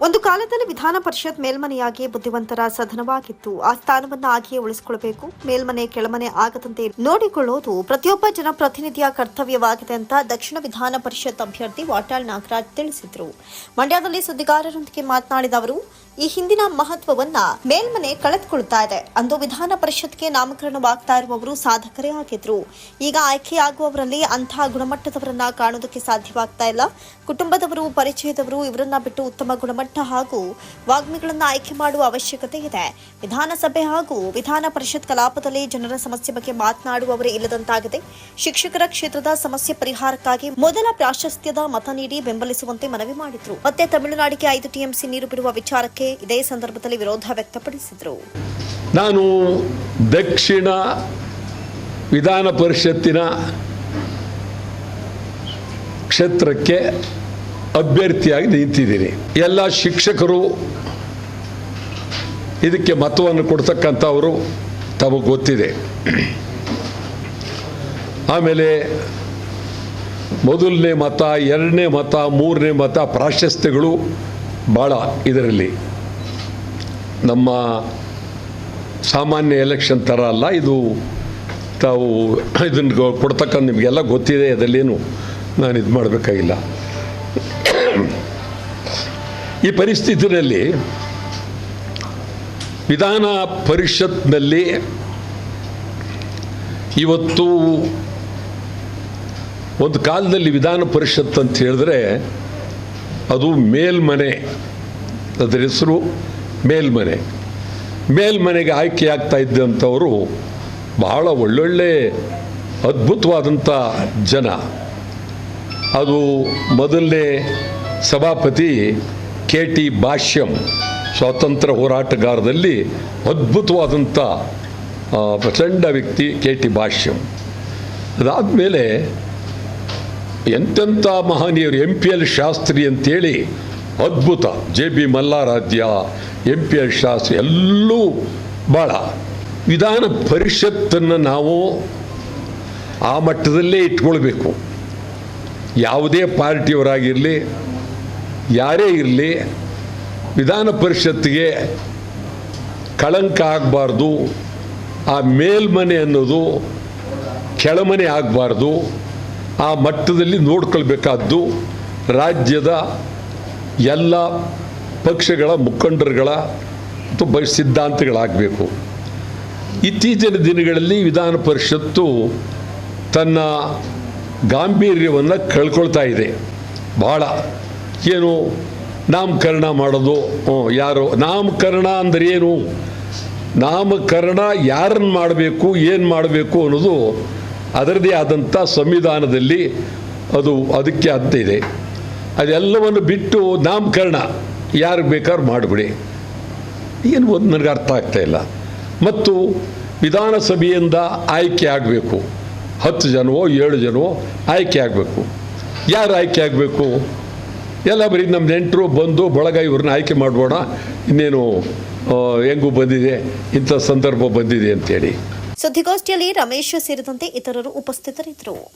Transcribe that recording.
ಒಂದು ಕಾಲದಲ್ಲಿ ವಿಧಾನ ಪರಿಷತ್ ಮೇಲ್ಮನೆಯಾಗಿ ಬುದ್ಧಿವಂತರ ಸದನವಾಗಿತ್ತು ಆ ಸ್ಥಾನವನ್ನ ಹಾಗೆಯೇ ಉಳಿಸಿಕೊಳ್ಳಬೇಕು ಮೇಲ್ಮನೆ ಕೆಳಮನೆ ಆಗದಂತೆ ನೋಡಿಕೊಳ್ಳುವುದು ಪ್ರತಿಯೊಬ್ಬ ಜನಪ್ರತಿನಿಧಿಯ ಕರ್ತವ್ಯವಾಗಿದೆ ಅಂತ ದಕ್ಷಿಣ ವಿಧಾನ ಪರಿಷತ್ ಅಭ್ಯರ್ಥಿ ವಾಟಾಳ್ ನಾಗರಾಜ್ ತಿಳಿಸಿದರು. ಮಂಡ್ಯದಲ್ಲಿ ಸುದ್ದಿಗಾರರೊಂದಿಗೆ ಮಾತನಾಡಿದ ಅವರು ಈ ಹಿಂದಿನ ಮಹತ್ವವನ್ನ ಮೇಲ್ಮನೆ ಕಳೆದುಕೊಳ್ತಾ ಇದೆ. ಅಂದು ವಿಧಾನ ಪರಿಷತ್ಗೆ ನಾಮಕರಣವಾಗ್ತಾ ಇರುವವರು ಸಾಧಕರೇ ಆಗಿದ್ರು. ಈಗ ಆಯ್ಕೆಯಾಗುವವರಲ್ಲಿ ಅಂತಹ ಗುಣಮಟ್ಟದವರನ್ನ ಕಾಣೋದಕ್ಕೆ ಸಾಧ್ಯವಾಗ್ತಾ ಇಲ್ಲ. ಕುಟುಂಬದವರು, ಪರಿಚಯದವರು ಇವರನ್ನ ಬಿಟ್ಟು ಉತ್ತಮ ಗುಣಮಟ್ಟ ಹಾಗೂ ವಾಗ್ಮಿಗಳನ್ನ ಆಯ್ಕೆ ಮಾಡುವ ಅವಶ್ಯಕತೆ ಇದೆ. ವಿಧಾನಸಭೆ ಹಾಗೂ ವಿಧಾನ ಪರಿಷತ್ ಕಲಾಪದಲ್ಲಿ ಜನರ ಸಮಸ್ಯೆ ಬಗ್ಗೆ ಮಾತನಾಡುವವರೇ ಇಲ್ಲದಂತಾಗಿದೆ. ಶಿಕ್ಷಕರ ಕ್ಷೇತ್ರದ ಸಮಸ್ಯೆ ಪರಿಹಾರಕ್ಕಾಗಿ ಮೊದಲ ಪ್ರಾಶಸ್ತ್ಯದ ಮತ ನೀಡಿ ಬೆಂಬಲಿಸುವಂತೆ ಮನವಿ ಮಾಡಿದ್ರು. ಮತ್ತೆ ತಮಿಳುನಾಡಿಗೆ ಐದು ಟಿಎಂಸಿ ನೀರು ಬಿಡುವ ವಿಚಾರಕ್ಕೆ ಇದೇ ಸಂದರ್ಭದಲ್ಲಿ ವಿರೋಧ ವ್ಯಕ್ತಪಡಿಸಿದರು. ನಾನು ದಕ್ಷಿಣ ವಿಧಾನ ಪರಿಷತ್ತಿನ ಕ್ಷೇತ್ರಕ್ಕೆ ಅಭ್ಯರ್ಥಿಯಾಗಿ ನಿಂತಿದ್ದೀನಿ. ಎಲ್ಲ ಶಿಕ್ಷಕರು ಇದಕ್ಕೆ ಮತವನ್ನು ಕೊಡ್ತಕ್ಕಂಥವರು ತಮಗೆ ಗೊತ್ತಿದೆ. ಆಮೇಲೆ ಮೊದಲನೇ ಮತ, ಎರಡನೇ ಮತ, ಮೂರನೇ ಮತ ಪ್ರಾಶಸ್ತ್ಯಗಳು ಭಾಳ ಇದರಲ್ಲಿ. ನಮ್ಮ ಸಾಮಾನ್ಯ ಎಲೆಕ್ಷನ್ ಥರ ಅಲ್ಲ, ಇದು ತಾವು ಇದನ್ನು ಕೊಡ್ತಕ್ಕಂಥ ನಿಮಗೆಲ್ಲ ಗೊತ್ತಿದೆ, ಅದರಲ್ಲೇನು ನಾನು ಇದು ಮಾಡಬೇಕಾಗಿಲ್ಲ. ಈ ಪರಿಸ್ಥಿತಿಯಲ್ಲಿ ವಿಧಾನ ಪರಿಷತ್ನಲ್ಲಿ ಇವತ್ತು ಒಂದು ಕಾಲದಲ್ಲಿ ವಿಧಾನ ಪರಿಷತ್ ಅಂತ ಹೇಳಿದ್ರೆ ಅದು ಮೇಲ್ಮನೆ, ಅದರ ಹೆಸರು ಮೇಲ್ಮನೆ. ಮೇಲ್ಮನೆಗೆ ಆಯ್ಕೆಯಾಗ್ತಾ ಇದ್ದಂಥವರು ಬಹಳ ಒಳ್ಳೊಳ್ಳೆ ಅದ್ಭುತವಾದಂಥ ಜನ. ಅದು ಮೊದಲನೇ ಸಭಾಪತಿ ಕೆ ಟಿ ಭಾಷ್ಯಂ ಸ್ವಾತಂತ್ರ್ಯ ಹೋರಾಟಗಾರದಲ್ಲಿ ಅದ್ಭುತವಾದಂಥ ಪ್ರಚಂಡ ವ್ಯಕ್ತಿ ಕೆ ಟಿ ಭಾಷ್ಯಂ. ಅದಾದಮೇಲೆ ಎಂತೆಂಥ ಮಹನೀಯರು, ಎಂ ಪಿ ಎಲ್ ಶಾಸ್ತ್ರಿ ಅಂತೇಳಿ ಅದ್ಭುತ. J B Mallaradhya, M P L Shastri ಎಲ್ಲೂ ಭಾಳ ವಿಧಾನ ಪರಿಷತ್ತನ್ನು ನಾವು ಆ ಮಟ್ಟದಲ್ಲೇ ಇಟ್ಕೊಳ್ಬೇಕು. ಯಾವುದೇ ಪಾರ್ಟಿಯವರಾಗಿರಲಿ, ಯಾರೇ ಇರಲಿ, ವಿಧಾನ ಪರಿಷತ್ತಿಗೆ ಕಳಂಕ ಆಗಬಾರ್ದು, ಆ ಮೇಲ್ಮನೆ ಅನ್ನೋದು ಕೆಳಮನೆ ಆಗಬಾರ್ದು, ಆ ಮಟ್ಟದಲ್ಲಿ ನೋಡ್ಕೊಳ್ಬೇಕಾದ್ದು ರಾಜ್ಯದ ಎಲ್ಲ ಪಕ್ಷಗಳ ಮುಖಂಡರುಗಳ ತುಂಬ ಸಿದ್ಧಾಂತಗಳಾಗಬೇಕು. ಇತ್ತೀಚಿನ ದಿನಗಳಲ್ಲಿ ವಿಧಾನ ಪರಿಷತ್ತು ತನ್ನ ಗಾಂಭೀರ್ಯವನ್ನು ಕಳ್ಕೊಳ್ತಾ ಇದೆ. ಭಾಳ ಏನು ನಾಮಕರಣ ಮಾಡೋದು ಯಾರು? ನಾಮಕರಣ ಅಂದರೆ ಏನು? ನಾಮಕರಣ ಯಾರನ್ನು ಮಾಡಬೇಕು, ಏನು ಮಾಡಬೇಕು ಅನ್ನೋದು ಅದರದೇ ಆದಂಥ ಸಂವಿಧಾನದಲ್ಲಿ ಅದು ಅದಕ್ಕೆ ಅಂತ ಇದೆ. ಅದೆಲ್ಲವನ್ನು ಬಿಟ್ಟು ನಾಮಕರಣ ಯಾರಿಗೆ ಬೇಕಾದ್ರೂ ಮಾಡಿಬಿಡಿ. ಏನು ಒಂದು ನನಗೆ ಅರ್ಥ ಆಗ್ತಾ ಇಲ್ಲ. ಮತ್ತು ವಿಧಾನಸಭೆಯಿಂದ ಆಯ್ಕೆ ಆಗಬೇಕು. ಹತ್ತು ಜನವೋ, ಏಳು ಜನವೋ ಆಯ್ಕೆ ಆಗಬೇಕು. ಯಾರು ಆಯ್ಕೆ ಆಗಬೇಕು? ಎಲ್ಲ ಬರೀ ನಮ್ಮ ನೆಂಟರು ಬಂದು ಬಳಗ ಇವ್ರನ್ನ ಆಯ್ಕೆ ಮಾಡೋಣ ಇನ್ನೇನು ಹೆಂಗು ಬಂದಿದೆ? ಇಂಥ ಸಂದರ್ಭ ಬಂದಿದೆ ಅಂತೇಳಿ. ಸುದ್ದಿಗೋಷ್ಠಿಯಲ್ಲಿ ರಮೇಶ್ ಸೇರಿದಂತೆ ಇತರರು ಉಪಸ್ಥಿತರಿದ್ದರು.